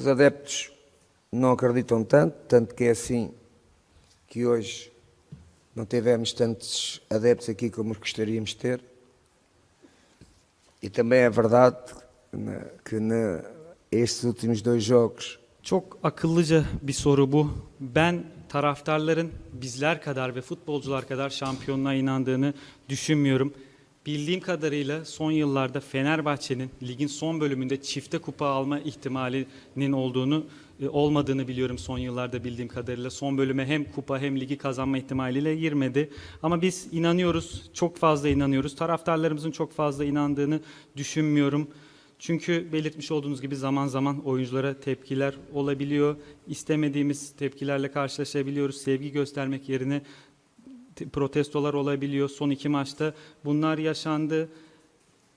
Os adeptos não acreditam tanto, tanto que é assim que hoje não tivemos tantos adeptos aqui como gostaríamos de ter. E também é verdade que estes últimos dois jogos Çok akıllıca bir soru bu. Ben taraftarların bizler kadar ve futbolcular kadar şampiyonluğa inandığını düşünmüyorum. Bildiğim kadarıyla son yıllarda Fenerbahçe'nin ligin son bölümünde çifte kupa alma ihtimalinin olduğunu e, olmadığını biliyorum son yıllarda bildiğim kadarıyla. Son bölüme hem kupa hem ligi kazanma ihtimaliyle girmedi. Ama biz inanıyoruz, çok fazla inanıyoruz. Taraftarlarımızın çok fazla inandığını düşünmüyorum. Çünkü belirtmiş olduğunuz gibi zaman zaman oyunculara tepkiler olabiliyor. İstemediğimiz tepkilerle karşılaşabiliyoruz. Sevgi göstermek yerine protestolar olabiliyor. Son iki maçta bunlar yaşandı.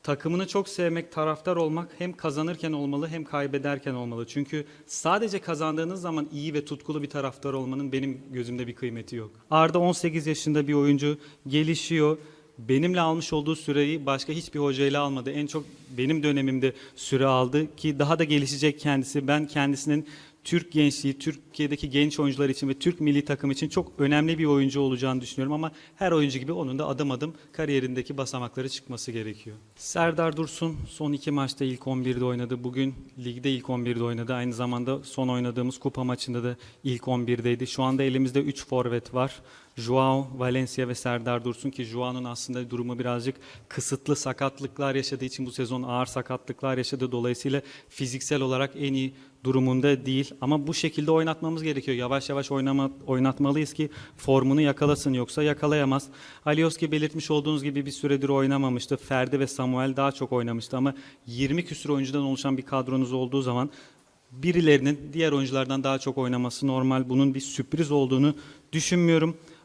Takımını çok sevmek, taraftar olmak hem kazanırken olmalı hem kaybederken olmalı. Çünkü sadece kazandığınız zaman iyi ve tutkulu bir taraftar olmanın benim gözümde bir kıymeti yok. Arda 18 yaşında bir oyuncu, gelişiyor. Benimle almış olduğu süreyi başka hiçbir hocayla almadı. En çok benim dönemimde süre aldı ki daha da gelişecek kendisi. Ben kendisinin Türk gençliği, Türkiye'deki genç oyuncular için ve Türk milli takım için çok önemli bir oyuncu olacağını düşünüyorum ama her oyuncu gibi onun da adım adım kariyerindeki basamakları çıkması gerekiyor. Serdar Dursun son iki maçta ilk 11'de oynadı. Bugün ligde ilk 11'de oynadı. Aynı zamanda son oynadığımız kupa maçında da ilk 11'deydi. Şu anda elimizde 3 forvet var. Joao, Valencia ve Serdar Dursun ki Joao'nun aslında durumu birazcık kısıtlı sakatlıklar yaşadığı için bu sezon ağır sakatlıklar yaşadı. Dolayısıyla fiziksel olarak en iyi durumunda değil. Ama bu şekilde oynatmamız gerekiyor. Yavaş yavaş oynama, oynatmalıyız ki formunu yakalasın yoksa yakalayamaz. Alioski belirtmiş olduğunuz gibi bir süredir oynamamıştı. Ferdi ve Samuel daha çok oynamıştı ama 20 küsur oyuncudan oluşan bir kadronuz olduğu zaman birilerinin diğer oyunculardan daha çok oynaması normal. Bunun bir sürpriz olduğunu düşünmüyorum.